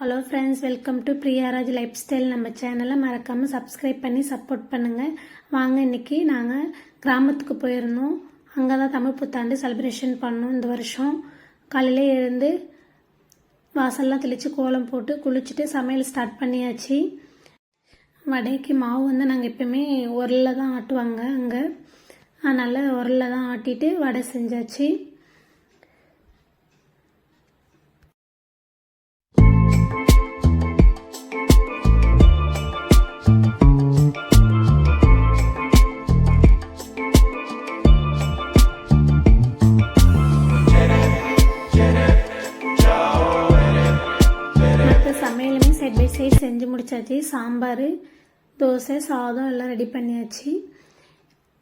Hello friends welcome to Priyaraj lifestyle நம்ம சேனலை மறக்காமல் சப்ஸ்கிரைப் பண்ணி சப்போர்ட் பண்ணுங்கள் வாங்க இன்னைக்கு நாங்கள் கிராமத்துக்கு போயிருந்தோம். அங்கே தான் தமிழ் புத்தாண்டு செலிப்ரேஷன் பண்ணோம் இந்த வருஷம். காலையிலே எழுந்து வாசல்லாம் தெளித்து கோலம் போட்டு குளிச்சுட்டு சமையல் ஸ்டார்ட் பண்ணியாச்சு. வடைக்கு மாவு வந்து நாங்கள் எப்பயுமே உரலில் தான் ஆட்டுவாங்க அங்கே. அதனால் உரலில் தான் ஆட்டிட்டு வடை செஞ்சாச்சு. சைட் பை சைட் செஞ்சு முடிச்சாச்சு. சாம்பார் தோசை சாதம் எல்லாம் ரெடி பண்ணியாச்சு.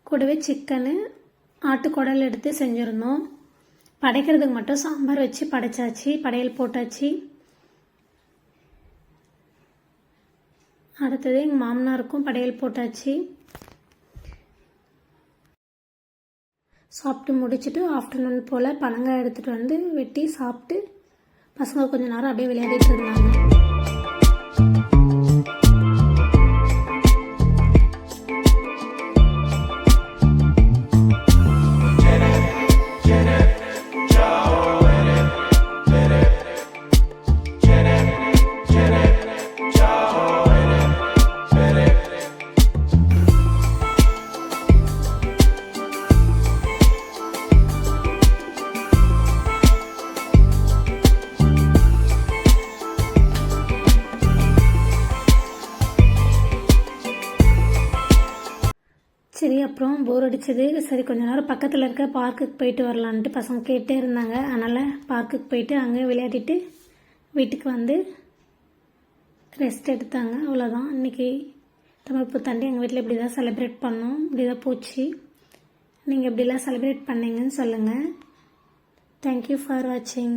கூடவே சிக்கனு ஆட்டுக்குடல் எடுத்து செஞ்சுருந்தோம். படைக்கிறதுக்கு மட்டும் சாம்பார் வச்சு படைச்சாச்சு. படையல் போட்டாச்சு. அடுத்தது எங்கள் மாமனாருக்கும் படையல் போட்டாச்சு. சாப்பிட்டு முடிச்சுட்டு ஆஃப்டர்நூன் போல் பனங்காய் எடுத்துகிட்டு வந்து வெட்டி சாப்பிட்டு பசங்க கொஞ்ச நேரம் அப்படியே விளையாடிட்டு இருந்தாங்க. சரி அப்புறம் போர் அடிச்சது. சரி கொஞ்ச நேரம் பக்கத்தில் இருக்க பார்க்குக்கு போயிட்டு வரலான்ட்டு பசங்க கேட்டே இருந்தாங்க. அதனால் பார்க்குக்கு போயிட்டு அங்கே விளையாடிட்டு வீட்டுக்கு வந்து ரெஸ்ட் எடுத்தாங்க. அவ்வளோதான் இன்றைக்கி தமிழ் புத்தாண்டு. எங்கள் வீட்டில் இப்படி தான் செலிப்ரேட் பண்ணோம். இப்படி தான் போச்சு. நீங்கள் எப்படிலாம் செலிப்ரேட் பண்ணீங்கன்னு சொல்லுங்கள் தேங்க்யூ ஃபார் வாட்சிங்